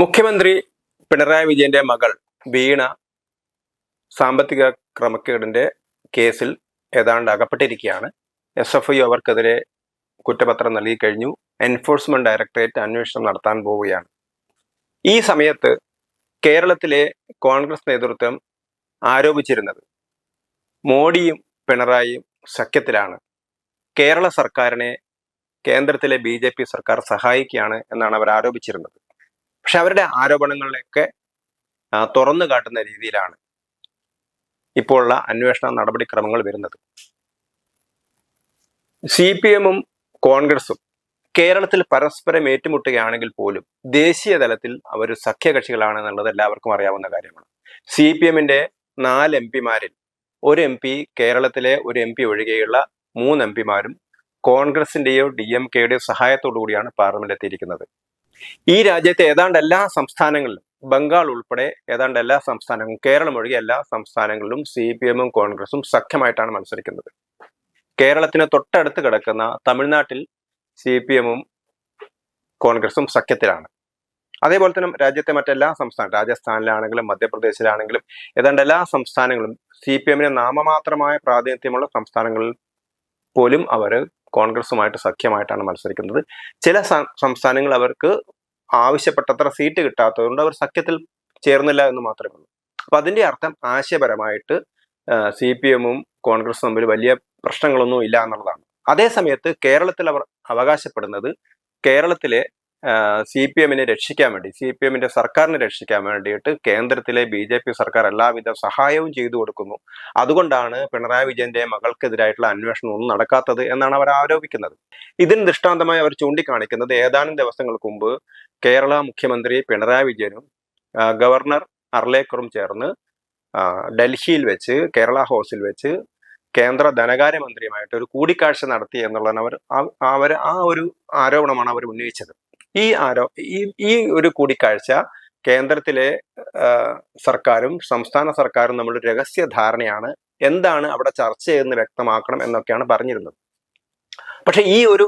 മുഖ്യമന്ത്രി പിണറായി വിജയന്റെ മകൾ വീണ സാമ്പത്തിക ക്രമക്കേടിന്റെ കേസിൽ ഏതാണ്ട് അകപ്പെട്ടിരിക്കുകയാണ്. എസ് എഫ് ഐ അവർക്കെതിരെ കുറ്റപത്രം നൽകി കഴിഞ്ഞു. എൻഫോഴ്സ്മെന്റ് ഡയറക്ടറേറ്റ് അന്വേഷണം നടത്താൻ പോവുകയാണ്. ഈ സമയത്ത് കേരളത്തിലെ കോൺഗ്രസ് നേതൃത്വം ആരോപിച്ചിരുന്നത് മോഡിയും പിണറായിയും സഖ്യത്തിലാണ്. കേരള സർക്കാരിനെ കേന്ദ്രത്തിലെ ബി സർക്കാർ സഹായിക്കുകയാണ് എന്നാണ് അവർ ആരോപിച്ചിരുന്നത്. പക്ഷെ അവരുടെ ആരോപണങ്ങളിലൊക്കെ തുറന്നു കാട്ടുന്ന രീതിയിലാണ് ഇപ്പോഴുള്ള അന്വേഷണ നടപടിക്രമങ്ങൾ വരുന്നത്. സി പി എമ്മും കോൺഗ്രസും കേരളത്തിൽ പരസ്പരം ഏറ്റുമുട്ടുകയാണെങ്കിൽ പോലും ദേശീയ തലത്തിൽ അവർ സഖ്യകക്ഷികളാണ് എന്നുള്ളത് എല്ലാവർക്കും അറിയാവുന്ന കാര്യമാണ്. സി പി എമ്മിന്റെ നാല് എം പിമാരിൽ ഒരു എം പി കേരളത്തിലെ ഒരു എം പി ഒഴികെയുള്ള മൂന്ന് എം പിമാരും കോൺഗ്രസിന്റെയോ ഡി എം കെയുടെയോ സഹായത്തോടു കൂടിയാണ് പാർലമെന്റ് എത്തിയിരിക്കുന്നത് ഈ രാജ്യത്തെ ഏതാണ്ട് എല്ലാ സംസ്ഥാനങ്ങളിലും ബംഗാൾ ഉൾപ്പെടെ ഏതാണ്ട് എല്ലാ സംസ്ഥാനങ്ങളും കേരളം ഒഴികെ എല്ലാ സംസ്ഥാനങ്ങളിലും സി പി എമ്മും കോൺഗ്രസും സഖ്യമായിട്ടാണ് മത്സരിക്കുന്നത്. കേരളത്തിന് തൊട്ടടുത്ത് കിടക്കുന്ന തമിഴ്നാട്ടിൽ സി പി എമ്മും കോൺഗ്രസും സഖ്യത്തിലാണ്. അതേപോലെ തന്നെ രാജ്യത്തെ മറ്റെല്ലാ സംസ്ഥാന രാജസ്ഥാനിലാണെങ്കിലും മധ്യപ്രദേശിലാണെങ്കിലും ഏതാണ്ട് എല്ലാ സംസ്ഥാനങ്ങളും സി പി എമ്മിന് നാമമാത്രമായ പ്രാതിനിധ്യമുള്ള സംസ്ഥാനങ്ങളിൽ പോലും അവർ കോൺഗ്രസുമായിട്ട് സഖ്യമായിട്ടാണ് മത്സരിക്കുന്നത്. ചില സംസ്ഥാനങ്ങൾ അവർക്ക് ആവശ്യപ്പെട്ടത്ര സീറ്റ് കിട്ടാത്തതുകൊണ്ട് അവർ സഖ്യത്തിൽ ചേർന്നില്ല എന്ന് മാത്രമേ ഉള്ളൂ. അപ്പൊ അതിന്റെ അർത്ഥം ആശയപരമായിട്ട് സി പി എമ്മും കോൺഗ്രസും തമ്മിൽ വലിയ പ്രശ്നങ്ങളൊന്നും ഇല്ല എന്നുള്ളതാണ്. അതേസമയത്ത് കേരളത്തിൽ അവർ അവകാശപ്പെടുന്നത് കേരളത്തിലെ സി പി എമ്മിനെ രക്ഷിക്കാൻ വേണ്ടി സി പി എമ്മിന്റെ സർക്കാരിനെ രക്ഷിക്കാൻ വേണ്ടിയിട്ട് കേന്ദ്രത്തിലെ ബി ജെ പി സർക്കാർ എല്ലാവിധ സഹായവും ചെയ്തു കൊടുക്കുന്നു. അതുകൊണ്ടാണ് പിണറായി വിജയന്റെ മകൾക്കെതിരായിട്ടുള്ള അന്വേഷണം ഒന്നും നടക്കാത്തത് എന്നാണ് അവർ ആരോപിക്കുന്നത്. ഇതിന് ദൃഷ്ടാന്തമായി അവർ ചൂണ്ടിക്കാണിക്കുന്നത് ഏതാനും ദിവസങ്ങൾക്ക് മുമ്പ് കേരള മുഖ്യമന്ത്രി പിണറായി വിജയനും ഗവർണർ അർലേക്കറും ചേർന്ന് ഡൽഹിയിൽ വെച്ച് കേരള ഹൗസിൽ വെച്ച് കേന്ദ്ര ധനകാര്യമന്ത്രിയുമായിട്ട് ഒരു കൂടിക്കാഴ്ച നടത്തി എന്നുള്ളതാണ് അവർ അവർ ആ ഒരു ആരോപണമാണ് അവർ ഉന്നയിച്ചത്. ഈ ആരോ ഈ ഈ ഒരു കൂടിക്കാഴ്ച കേന്ദ്രത്തിലെ സർക്കാരും സംസ്ഥാന സർക്കാരും നമ്മൾ രഹസ്യ ധാരണയാണ് എന്താണ് അവിടെ ചർച്ച ചെയ്യുന്ന വ്യക്തമാക്കണം എന്നൊക്കെയാണ് പറഞ്ഞിരുന്നത്. പക്ഷെ ഈ ഒരു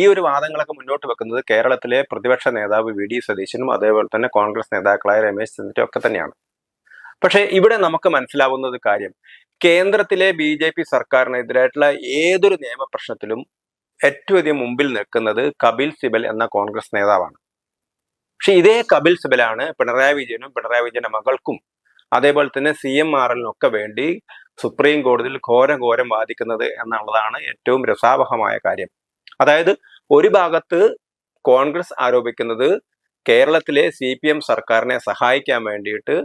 ഈ ഒരു വാദങ്ങളൊക്കെ മുന്നോട്ട് വെക്കുന്നത് കേരളത്തിലെ പ്രതിപക്ഷ നേതാവ് വി. ഡി. സതീശനും അതേപോലെ തന്നെ കോൺഗ്രസ് നേതാക്കളായ രമേശ് ചെന്നിത്തലയും ഒക്കെ തന്നെയാണ്. പക്ഷെ ഇവിടെ നമുക്ക് മനസ്സിലാവുന്നത് കാര്യം കേന്ദ്രത്തിലെ ബി ജെ പി സർക്കാരിനെതിരായിട്ടുള്ള ഏതൊരു നിയമപ്രശ്നത്തിലും ഏറ്റവും അധികം മുമ്പിൽ നിൽക്കുന്നത് കപിൽ സിബൽ എന്ന കോൺഗ്രസ് നേതാവാണ്. പക്ഷെ ഇതേ കപിൽ സിബലാണ് പിണറായി വിജയനും പിണറായി വിജയന്റെ മകൾക്കും അതേപോലെ തന്നെ സി എം ആർ എല്ലിനൊക്കെ വേണ്ടി സുപ്രീം കോടതിയിൽ ഘോരം ഘോരം വാദിക്കുന്നത് എന്നുള്ളതാണ് ഏറ്റവും രസാവഹമായ കാര്യം. അതായത് ഒരു ഭാഗത്ത് കോൺഗ്രസ് ആരോപിക്കുന്നത് കേരളത്തിലെ സി പി എം സർക്കാരിനെ സഹായിക്കാൻ വേണ്ടിയിട്ട്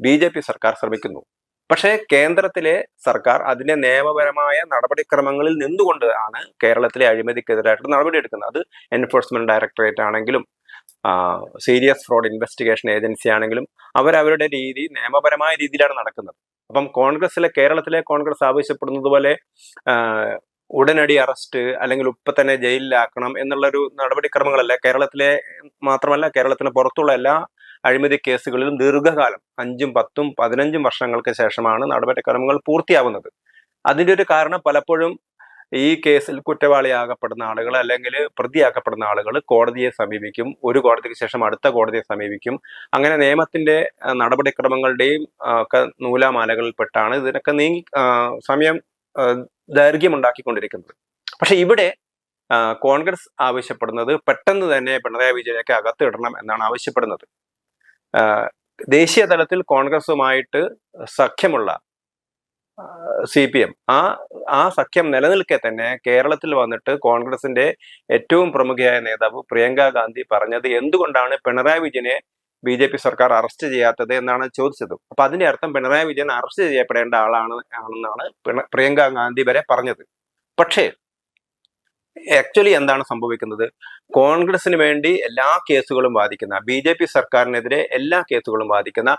ബി ജെ പി സർക്കാർ ശ്രമിക്കുന്നു. പക്ഷേ കേന്ദ്രത്തിലെ സർക്കാർ അതിന്റെ നിയമപരമായ നടപടിക്രമങ്ങളിൽ നിന്നുകൊണ്ട് ആണ് കേരളത്തിലെ അഴിമതിക്കെതിരായിട്ട് നടപടിയെടുക്കുന്നത്. അത് എൻഫോഴ്സ്മെന്റ് ഡയറക്ടറേറ്റ് ആണെങ്കിലും സീരിയസ് ഫ്രോഡ് ഇൻവെസ്റ്റിഗേഷൻ ഏജൻസി ആണെങ്കിലും അവരവരുടെ രീതി നിയമപരമായ രീതിയിലാണ് നടക്കുന്നത്. അപ്പം കോൺഗ്രസിലെ കേരളത്തിലെ കോൺഗ്രസ് ആവശ്യപ്പെടുന്നത് പോലെ ഉടനടി അറസ്റ്റ് അല്ലെങ്കിൽ ഇപ്പൊ തന്നെ ജയിലിലാക്കണം എന്നുള്ളൊരു നടപടിക്രമങ്ങളല്ല കേരളത്തിലെ മാത്രമല്ല കേരളത്തിന് പുറത്തുള്ള എല്ലാ അഴിമതി കേസുകളിലും ദീർഘകാലം അഞ്ചും പത്തും പതിനഞ്ചും വർഷങ്ങൾക്ക് ശേഷമാണ് നടപടിക്രമങ്ങൾ പൂർത്തിയാവുന്നത്. അതിന്റെ ഒരു കാരണം പലപ്പോഴും ഈ കേസിൽ കുറ്റവാളിയാകപ്പെടുന്ന ആളുകൾ അല്ലെങ്കിൽ പ്രതിയാക്കപ്പെടുന്ന ആളുകൾ കോടതിയെ സമീപിക്കും ഒരു കോടതിക്ക് ശേഷം അടുത്ത കോടതിയെ സമീപിക്കും. അങ്ങനെ നിയമത്തിന്റെ നടപടിക്രമങ്ങളുടെയും ഒക്കെ നൂലാമാലകളിൽപ്പെട്ടാണ് ഇതിനൊക്കെ നീങ്ങി സമയം ദൈർഘ്യമുണ്ടാക്കിക്കൊണ്ടിരിക്കുന്നത്. പക്ഷെ ഇവിടെ കോൺഗ്രസ് ആവശ്യപ്പെടുന്നത് പെട്ടെന്ന് തന്നെ പിണറായി വിജയനൊക്കെ അകത്തിടണം എന്നാണ് ആവശ്യപ്പെടുന്നത്. ദേശീയ തലത്തിൽ കോൺഗ്രസുമായിട്ട് സഖ്യമുള്ള സി പി എം. ആ ആ സഖ്യം നിലനിൽക്കെ തന്നെ കേരളത്തിൽ വന്നിട്ട് കോൺഗ്രസിന്റെ ഏറ്റവും പ്രമുഖയായ നേതാവ് പ്രിയങ്ക ഗാന്ധി പറഞ്ഞത് എന്തുകൊണ്ടാണ് പിണറായി വിജയനെ ബി ജെ പി സർക്കാർ അറസ്റ്റ് ചെയ്യാത്തത് എന്നാണ് ചോദിച്ചത്. അപ്പൊ അതിന്റെ അർത്ഥം പിണറായി വിജയൻ അറസ്റ്റ് ചെയ്യപ്പെടേണ്ട ആളാണ് ആണെന്നാണ് പ്രിയങ്ക ഗാന്ധി വരെ പറഞ്ഞത്. പക്ഷേ ആക്ച്വലി എന്താണ് സംഭവിക്കുന്നത്? കോൺഗ്രസിന് വേണ്ടി എല്ലാ കേസുകളും വാദിക്കുന്ന ബി ജെ പി സർക്കാരിനെതിരെ എല്ലാ കേസുകളും വാദിക്കുന്ന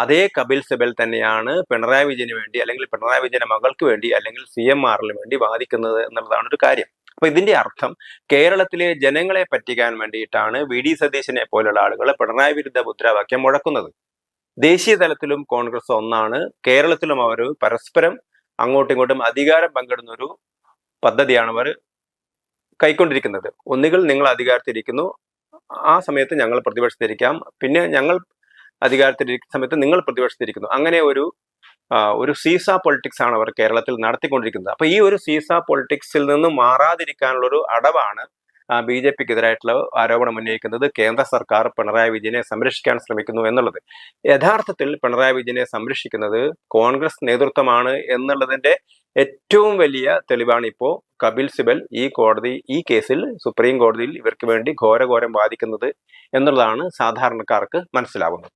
അതേ കപിൽ സിബൽ തന്നെയാണ് പിണറായി വിജയന് വേണ്ടി അല്ലെങ്കിൽ പിണറായി വിജയന്റെ മകൾക്ക് വേണ്ടി അല്ലെങ്കിൽ സി എം ആറിന് വേണ്ടി വാദിക്കുന്നത് എന്നുള്ളതാണ് ഒരു കാര്യം. അപ്പൊ ഇതിന്റെ അർത്ഥം കേരളത്തിലെ ജനങ്ങളെ പറ്റിക്കാൻ വേണ്ടിയിട്ടാണ് വി ഡി സതീശനെ പോലുള്ള ആളുകൾ പിണറായി വിരുദ്ധ മുദ്രാവാക്യം മുഴക്കുന്നത്. ദേശീയ തലത്തിലും കോൺഗ്രസ് ഒന്നാണ് കേരളത്തിലും അവർ പരസ്പരം അങ്ങോട്ടും ഇങ്ങോട്ടും അധികാരം പങ്കിടുന്ന ഒരു പദ്ധതിയാണ് അവർ കൈക്കൊണ്ടിരിക്കുന്നത്. ഒന്നുകിൽ നിങ്ങൾ അധികാരത്തിരിക്കുന്നു ആ സമയത്ത് ഞങ്ങൾ പ്രതിപക്ഷത്തിരിക്കാം. പിന്നെ ഞങ്ങൾ അധികാരത്തിലിരിക്കുന്ന സമയത്ത് നിങ്ങൾ പ്രതിപക്ഷത്തിരിക്കുന്നു. അങ്ങനെ ഒരു ഒരു സീസ പൊളിറ്റിക്സ് ആണ് അവർ കേരളത്തിൽ നടത്തിക്കൊണ്ടിരിക്കുന്നത്. അപ്പൊ ഈ ഒരു സീസ പൊളിറ്റിക്സിൽ നിന്ന് മാറാതിരിക്കാനുള്ള ഒരു അടവാണ് ബി ജെ പിക്കെതിരായിട്ടുള്ള ആരോപണം ഉന്നയിക്കുന്നത് കേന്ദ്ര സർക്കാർ പിണറായി വിജയനെ സംരക്ഷിക്കാൻ ശ്രമിക്കുന്നു എന്നുള്ളത്. യഥാർത്ഥത്തിൽ പിണറായി വിജയനെ സംരക്ഷിക്കുന്നത് കോൺഗ്രസ് നേതൃത്വമാണ് എന്നുള്ളതിന്റെ ഏറ്റവും വലിയ തെളിവാണ് ഇപ്പോൾ കപിൽ സിബൽ ഈ കോടതി ഈ കേസിൽ സുപ്രീം കോടതിയിൽ ഇവർക്ക് വേണ്ടി ഘോരഘോരം വാദിക്കുന്നത് എന്നുള്ളതാണ് സാധാരണക്കാർക്ക് മനസ്സിലാവുന്നത്.